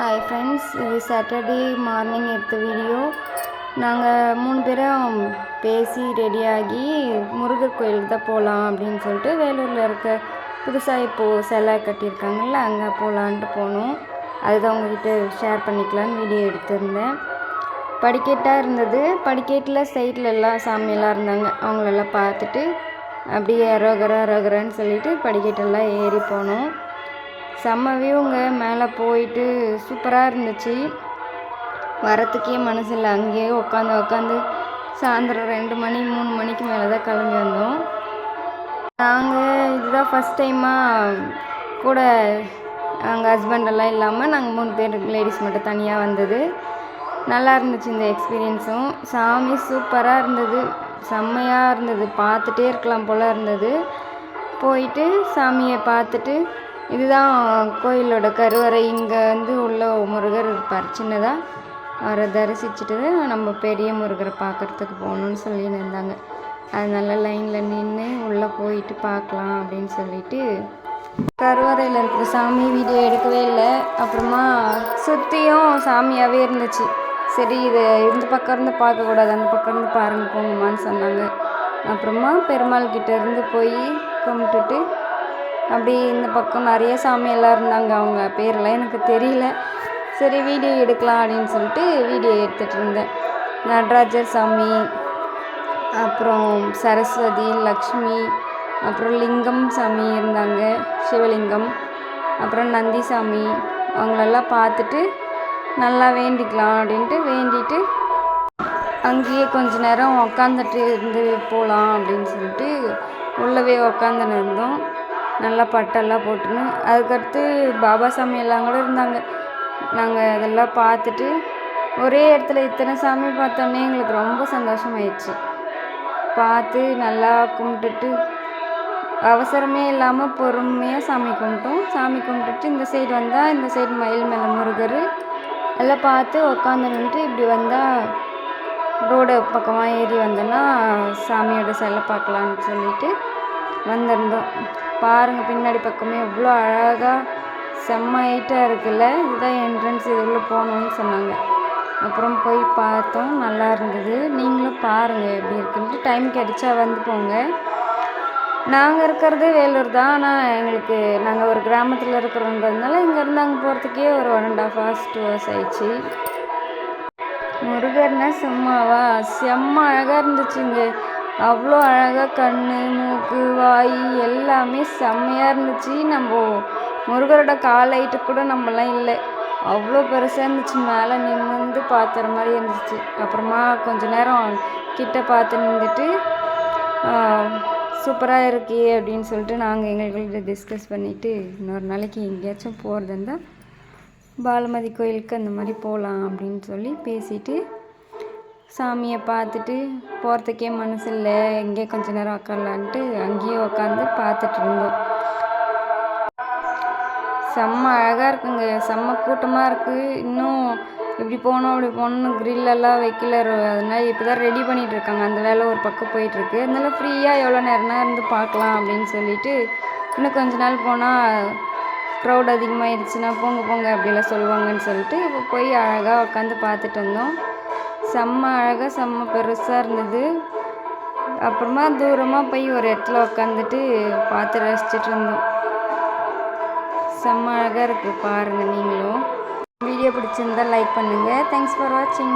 Hi friends இது Saturday morning எடுத்த video நாங்கள் மூணு பேரும் பேசி ரெடியாகி முருகர் கோயிலுக்கு தான் போகலாம் அப்படின்னு சொல்லிட்டு வேலூரில் இருக்க புதுசாக இப்போது சிலை கட்டியிருக்காங்கல்ல அங்கே போகலான்ட்டு போனோம். அதுதான் உங்ககிட்ட ஷேர் பண்ணிக்கலான்னு வீடியோ எடுத்திருந்தேன். படிக்கட்டாக இருந்தது. படிக்கட்டில் சைட்டில் எல்லாம் சாமியெல்லாம் இருந்தாங்க. அவங்களெல்லாம் பார்த்துட்டு அப்படியே ரோகரா ரோகரான்னு சொல்லிட்டு படிக்கட்டெல்லாம் ஏறி போனோம். செம்ம வியூங்க. மேலே போயிட்டு சூப்பராக இருந்துச்சு. வரத்துக்கே மனசு இல்லை அங்கேயே உட்காந்து உட்காந்து சாயந்தரம் ரெண்டு மணி மூணு மணிக்கு மேலே தான் கிளம்பி வந்தோம். நாங்கள் இதுதான் ஃபஸ்ட் டைமாக கூட அங்கே ஹஸ்பண்டெல்லாம் இல்லாமல் நாங்கள் மூணு பேர் லேடிஸ் மட்டும் தனியாக வந்தது. நல்லா இருந்துச்சு இந்த எக்ஸ்பீரியன்ஸும் சாமி சூப்பராக இருந்தது. செம்மையாக இருந்தது. பார்த்துட்டே இருக்கலாம் போல் இருந்தது. போயிட்டு சாமியை பார்த்துட்டு இதுதான் கோயிலோட கருவறை. இங்கே வந்து உள்ள முருகர் இருப்பார். சின்னதாக அவரை தரிசிச்சுட்டு நம்ம பெரிய முருகரை பார்க்குறதுக்கு போகணுன்னு சொல்லின்னு இருந்தாங்க. அதனால லைனில் நின்று உள்ளே போயிட்டு பார்க்கலாம் அப்படின்னு சொல்லிட்டு கருவறையில் இருக்கிற சாமி வீடியோ எடுக்கவே இல்லை. அப்புறமா சுற்றியும் சாமியாகவே இருந்துச்சு. சரி இதை இந்த பக்கம் இருந்து பார்க்கக்கூடாது. அந்த பக்கம் இருந்து பாருங்க போங்கம்மான்னு சொன்னாங்க. அப்புறமா பெருமாள் கிட்டேருந்து போய் கும்பிட்டுட்டு அப்படி இந்த பக்கம் நிறைய சாமியெல்லாம் இருந்தாங்க. அவங்க பேரெல்லாம் எனக்கு தெரியல. சரி வீடியோ எடுக்கலாம் அப்படின்னு சொல்லிட்டு வீடியோ எடுத்துகிட்டு இருந்தேன். நடராஜர் சாமி அப்புறம் சரஸ்வதி லக்ஷ்மி அப்புறம் லிங்கம் சாமி இருந்தாங்க. சிவலிங்கம் அப்புறம் நந்தி சாமி அவங்களெல்லாம் பார்த்துட்டு நல்லா வேண்டிக்கலாம் அப்படின்ட்டு வேண்டிட்டு அங்கேயே கொஞ்ச நேரம் உக்காந்துட்டு இருந்து போகலாம் அப்படின்னு சொல்லிட்டு உள்ளவே உக்காந்துன்னு இருந்தோம். நல்லா பட்டெல்லாம் போட்டுன்னு. அதுக்கடுத்து பாபா சாமி எல்லாம் கூட இருந்தாங்க. நாங்கள் அதெல்லாம் பார்த்துட்டு ஒரே இடத்துல இத்தனை சாமி பார்த்தோன்னே எங்களுக்கு ரொம்ப சந்தோஷமாயிடுச்சு. பார்த்து நல்லா கும்பிட்டுட்டு அவசரமே இல்லாமல் பொறுமையாக சாமி கும்பிட்டோம். சாமி கும்பிட்டுட்டு இந்த சைடு வந்தால் இந்த சைடு மயில் மேலே முருகர். எல்லாம் பார்த்து உக்காந்து நின்றுட்டு இப்படி வந்தால் ரோடு பக்கமாக ஏறி வந்தோன்னா சாமியோட சிலை பார்க்கலான்னு சொல்லிட்டு வந்திருந்தோம். பாருங்கள் பின்னாடி பக்கமே எவ்வளோ அழகாக செம்ம ஹைட்டாக இருக்குல்ல? இதுதான் என்ட்ரன்ஸ் இதுக்குள்ளே போகணுன்னு சொன்னாங்க. அப்புறம் போய் பார்த்தோம் நல்லா இருந்தது. நீங்களும் பாருங்கள் எப்படி இருக்குன்ட்டு. டைம் கிடைச்சா வந்து போங்க. நாங்கள் இருக்கிறது வேலூர் தான். ஆனால் எங்களுக்கு நாங்கள் ஒரு கிராமத்தில் இருக்கிறோன்றதுனால இங்கேருந்து அங்கே போகிறதுக்கே ஒரு one and half hours two hours ஆயிடுச்சு. முருகர்னா செம்மாவா? செம்ம அழகாக இருந்துச்சுங்க. அவ்வளோ அழகாக கண் மூக்கு வாய் எல்லாமே செம்மையாக இருந்துச்சு. நம்ம முருகரோட கால் ஹைட்டு கூட நம்மலாம் இல்லை. அவ்வளோ பெருசாக இருந்துச்சு. மேலே நின்று பார்த்துற மாதிரி இருந்துச்சு. அப்புறமா கொஞ்ச நேரம் கிட்ட பார்த்து நின்றுட்டு சூப்பராக இருக்கே அப்படின்னு சொல்லிட்டு நாங்கள் எங்களுக்குள்ள டிஸ்கஸ் பண்ணிவிட்டு இன்னொரு நாளைக்கு எங்கேயாச்சும் போகிறதா இருந்தால் பாலமதி கோயிலுக்கு அந்த மாதிரி போகலாம் அப்படின்னு சொல்லி பேசிவிட்டு சாமியை பார்த்துட்டு போகிறதுக்கே மனசு இல்லை எங்கே கொஞ்ச நேரம் உக்காரலான்ட்டு அங்கேயே உக்காந்து பார்த்துட்டு இருந்தோம். செம்ம அழகாக இருக்குங்க. செம்ம கூட்டமாக இருக்குது இன்னும் இப்படி போகணும் அப்படி போகணும்னு க்ரில்லெல்லாம் வைக்கல. அதனால் இப்போ தான் ரெடி பண்ணிகிட்டு இருக்காங்க. அந்த வேலை ஒரு பக்கம் போயிட்டுருக்கு அதனால ஃப்ரீயாக எவ்வளோ நேரம்னா இருந்து பார்க்கலாம் அப்படின்னு சொல்லிட்டு இன்னும் கொஞ்ச நாள் போனால் க்ரௌட் அதிகமாகிடுச்சுன்னா போங்க போங்க அப்படிலாம் சொல்லுவாங்கன்னு சொல்லிட்டு இப்போ போய் அழகாக உட்காந்து பார்த்துட்டு வந்தோம் செம்ம அழகாக செம்ம பெருசாக இருந்தது. அப்புறமா தூரமாக போய் ஒரு இடத்துல உட்காந்துட்டு பார்த்து ரசிச்சுட்டு இருந்தோம். செம்ம அழகாக இருக்குது பாருங்கள் நீங்களும். வீடியோ பிடிச்சிருந்தா லைக் பண்ணுங்கள் தேங்க்ஸ் ஃபார் வாட்சிங்